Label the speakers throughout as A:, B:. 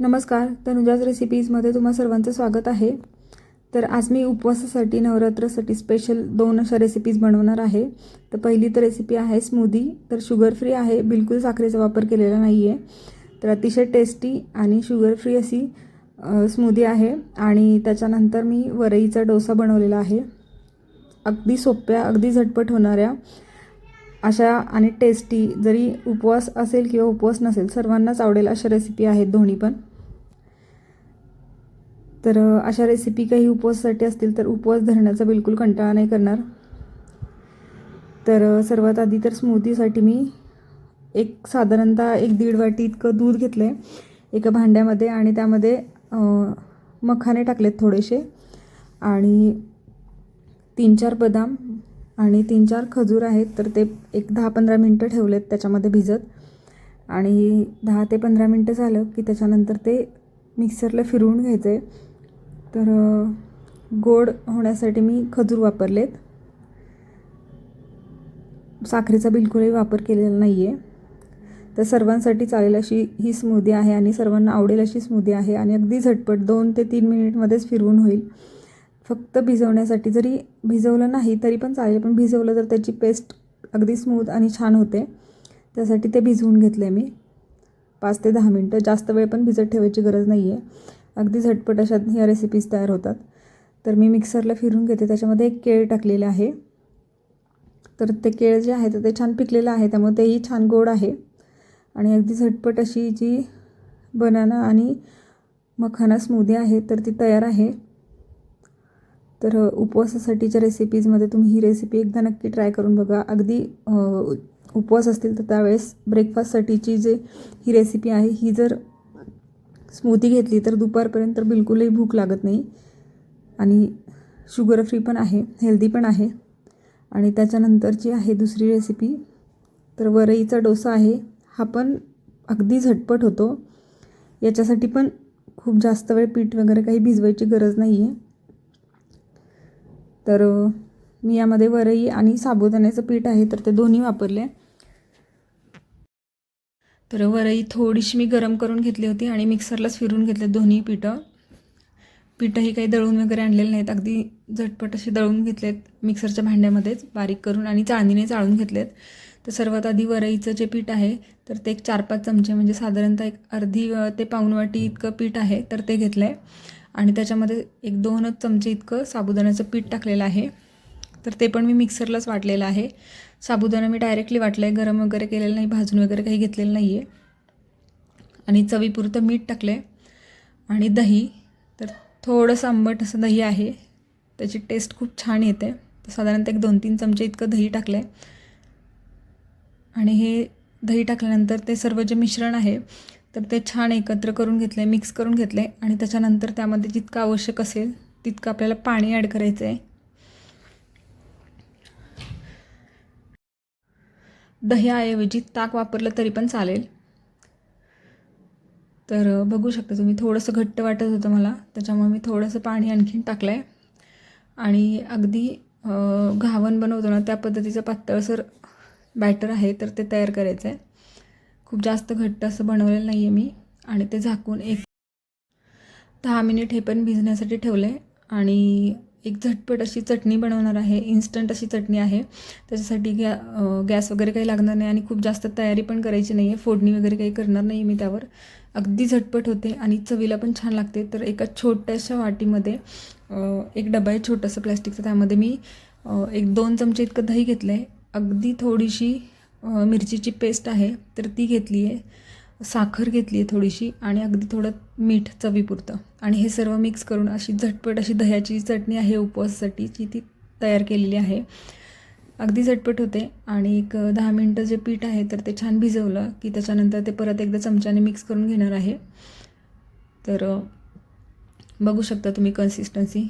A: नमस्कार तनुजाज रेसिपीजमध्ये तुम्हा सर्वांचं स्वागत आहे. तर आज मी उपवासासाठी नवरात्रासाठी स्पेशल दोन अशा रेसिपीज बनवणार आहे. तर पहिली तर रेसिपी आहे स्मूदी तर शुगर फ्री आहे बिलकुल साखरेचा वापर केलेला नाही आहे तर अतिशय टेस्टी आणि शुगर फ्री अशी स्मूदी आहे. आणि त्याच्यानंतर मी वरईचा डोसा बनवलेला आहे. अगदी सोप्या अगदी झटपट होणाऱ्या अशा आणि टेस्टी जरी उपवास असेल किंवा उपवास नसेल सर्वांनाच आवडेल अशा रेसिपी आहेत दोन्ही पण. तर अशा रेसिपी काही उपवासासाठी असतील तर उपवास धरण्याचा बिलकुल कंटाळा नाही करणार. तर सर्वात आधी तर स्मूथीसाठी मी एक साधारणतः एक दीड वाटी इतकं दूध घेतलं आहे एका भांड्यामध्ये आणि त्यामध्ये मखाने टाकलेत थोडेसे आणि तीन चार बदाम आणि तीन चार खजूर आहेत तर ते एक दहा पंधरा मिनटं ठेवलेत त्याच्यामध्ये भिजत आणि दहा ते पंधरा मिनटं झालं की त्याच्यानंतर ते मिक्सरला फिरवून घ्यायचं आहे तर गोड होण्यासाठी मी खजूर वापरलेत. साखरेचा बिलकुलही वापर केलेला नाही आहे तर सर्वांसाठी चालेल अशी ही स्मूदी आहे आणि सर्वांना आवडेल अशी स्मूदी आहे आणि अगदी झटपट दोन ते तीन मिनिटमध्येच फिरवून होईल. फक्त भिजवण्यासाठी जरी भिजवलं नाही तरी पण चालेल पण भिजवलं तर त्याची पेस्ट अगदी स्मूथ आणि छान होते. त्यासाठी ते भिजवून घेतले मी. पाच ते दहा मिनटं. जास्त वेळ पण भिजत ठेवायची गरज नाही आहे अगदी झटपट अशा ह्या रेसिपीज तयार होतात. तर मी मिक्सरला फिरून घेते. त्याच्यामध्ये एक केळ टाकलेलं आहे. तर ते केळ जे आहे तर ते छान पिकलेलं आहे. त्यामुळे तेही छान गोड आहे. आणि अगदी झटपट अशी जी बनाना आणि मखाना स्मूदी आहे तर ती तयार आहे. तर उपवासासाठीच्या रेसिपीजमध्ये तुम्ही ही रेसिपी एकदा नक्की ट्राय करून बघा. अगदी उपवास असतील तर त्यावेळेस ब्रेकफास्टसाठीची जे ही रेसिपी आहे ही जर स्मूदी घेतली तर दुपारपर्यंत तर बिलकुलही भूक लागत नाही. आणि शुगर फ्री पण आहे हेल्दी पण आहे. आणि त्याच्यानंतरची आहे दुसरी रेसिपी तर वरईचा डोसा आहे. हा पण अगदी झटपट होतो. याच्यासाठी पण खूप जास्त वेळ पीठ वगैरे काही भिजवायची गरज नाही आहे तर मी यामध्ये वरई आणि साबुदाण्याचं पीठ आहे तर ते दोन्ही वापरले. तर वरई थोडीशी मी गरम करून घेतली होती आणि मिक्सरलाच फिरून घेतले दोन्ही पिठं. पिठंही काही दळून वगैरे आणलेले नाहीत. अगदी झटपट असे दळून घेतलेत मिक्सरच्या भांड्यामध्येच बारीक करून आणि चाळणीने चाळून घेतलेत. तर सर्वात आधी वरईचं जे पीठ आहे तर ते एक चार पाच चमचे म्हणजे साधारणतः एक अर्धी ते पाऊण वाटी इतकं पीठ आहे तर ते घेतलं आहे आणि त्याच्यामध्ये एक दोनच चमचे इतकं साबुदाण्याचं पीठ टाकलेलं आहे. तर ते पण मी मिक्सरलाच वाटलेलं आहे. साबुदाणा मी डायरेक्टली वाटलं आहे गरम वगैरे केलेलं नाही भाजून वगैरे काही घेतलेलं नाही आहे आणि चवीपुरतं मीठ टाकलं आहे आणि दही. तर थोडंसं आंबट असं दही आहे. त्याची टेस्ट खूप छान येते. तर साधारणतः एक दोन तीन चमचे इतकं दही टाकलं आहे आणि हे दही टाकल्यानंतर ते सर्व जे मिश्रण आहे तर ते छान एकत्र करून घेतलं आहे मिक्स करून घेतलं आहे आणि त्याच्यानंतर त्यामध्ये जितकं आवश्यक असेल तितकं आपल्याला पाणी ॲड करायचं आहे दह्याऐवजी ताक वापरलं तरी पण चालेल. तर बघू शकता तुम्ही थोडंसं घट्ट वाटत होतं मला त्याच्यामुळे मी थोडंसं पाणी आणखीन टाकलं आहे आणि अगदी घावन घावण बनवतो ना त्या पद्धतीचं पातळसर बॅटर आहे तर ते तयार करायचं आहे खूप जास्त घट्ट असं बनवलेलं नाही आहे मी आणि ते झाकून एक दहा मिनिट हे पण भिजण्यासाठी ठेवलं आहे आणि एक झटपट अशी चटणी बनवणार आहे इन्स्टंट अशी चटणी आहे. त्याच्यासाठी गॅ गॅस वगैरे काही लागणार नाही आणि खूप जास्त तयारी पण करायची नाही आहे फोडणी वगैरे काही करणार नाही मी त्यावर. अगदी झटपट होते आणि चवीला पण छान लागते. तर एका छोट्याशा वाटीमध्ये एक डबा आहे छोटंसं प्लॅस्टिकचं. त्यामध्ये मी एक दोन चमचे इतकं दही घेतलं आहे अगदी थोडीशी मिरचीची पेस्ट आहे तर ती घेतली आहे साखर घेतली आहे थोडीशी आणि अगदी थोडं मीठ चवीपुरतं. आणि हे सर्व मिक्स करून अशी झटपट अशी दह्याची चटणी आहे उपवासासाठीची ती तयार केलेली आहे. अगदी झटपट होते आणि एक दहा मिनटं जे पीठ आहे तर ते छान भिजवलं की त्याच्यानंतर ते परत एकदा चमच्याने मिक्स करून घेणार आहे. तर बघू शकता तुम्ही कन्सिस्टन्सी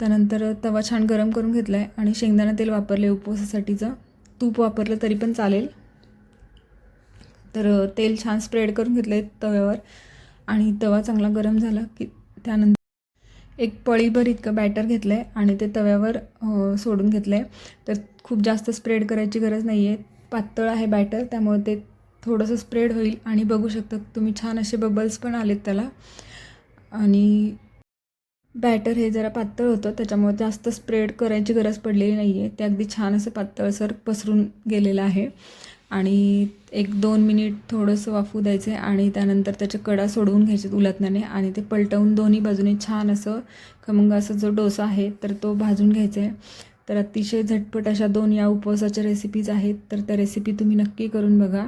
A: त्यानंतर तवा छान गरम करून घेतला आहे आणि शेंगदाणा तेल वापरले उपवासासाठीचं. तूप वापरलं तरी पण चालेल. तर तेल छान स्प्रेड करून घेतलं आहे तव्यावर आणि तवा चांगला गरम झाला की त्यानंतर एक पळीभर इतकं बॅटर घेतलं आहे आणि ते तव्यावर सोडून घेतलं आहे तर खूप जास्त स्प्रेड करायची गरज नाही आहे पातळ आहे बॅटर त्यामुळे ते थोडंसं स्प्रेड होईल आणि बघू शकता तुम्ही छान असे बबल्स पण आलेत त्याला. आणि बॅटर हे जरा पातळ होतं त्याच्यामुळे जास्त स्प्रेड करायची गरज पडलेली नाही आहे ते अगदी छान असं पातळसर पसरून गेलेलं आहे. आणि एक दोन मिनिट थोडंसं वाफू द्यायचं आणि त्यानंतर त्याच्या कडा सोडवून घ्यायचे उलटण्याने आणि ते पलटवून दोन्ही बाजूने छान असं खमंग असा जो डोसा आहे तर तो भाजून घ्यायचा आहे तर अतिशय झटपट अशा दोन या उपवासाच्या रेसिपीज आहेत. तर त्या रेसिपी तुम्ही नक्की करून बघा.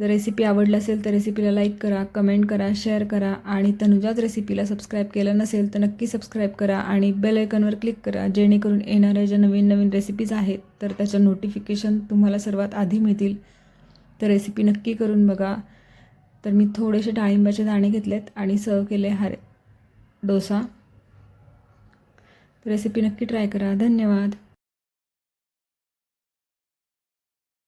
A: जर रेसिपी आवडली असेल तर रेसिपीला लाईक करा कमेंट करा शेअर करा आणि तनुजाच रेसिपीला सबस्क्राईब केलं नसेल तर नक्की सबस्क्राईब करा आणि बेल आयकॉनवर क्लिक करा जेणेकरून येणाऱ्या ज्या नवीन नवीन रेसिपीज आहेत तर त्याच्या नोटिफिकेशन तुम्हाला सर्वात आधी मिळतील. तर रेसिपी नक्की करून बघा. तर मी थोडेसे डाळिंबाचे दाणे घेतलेत आणि सर्व केले हार डोसा. रेसिपी नक्की ट्राय करा. धन्यवाद.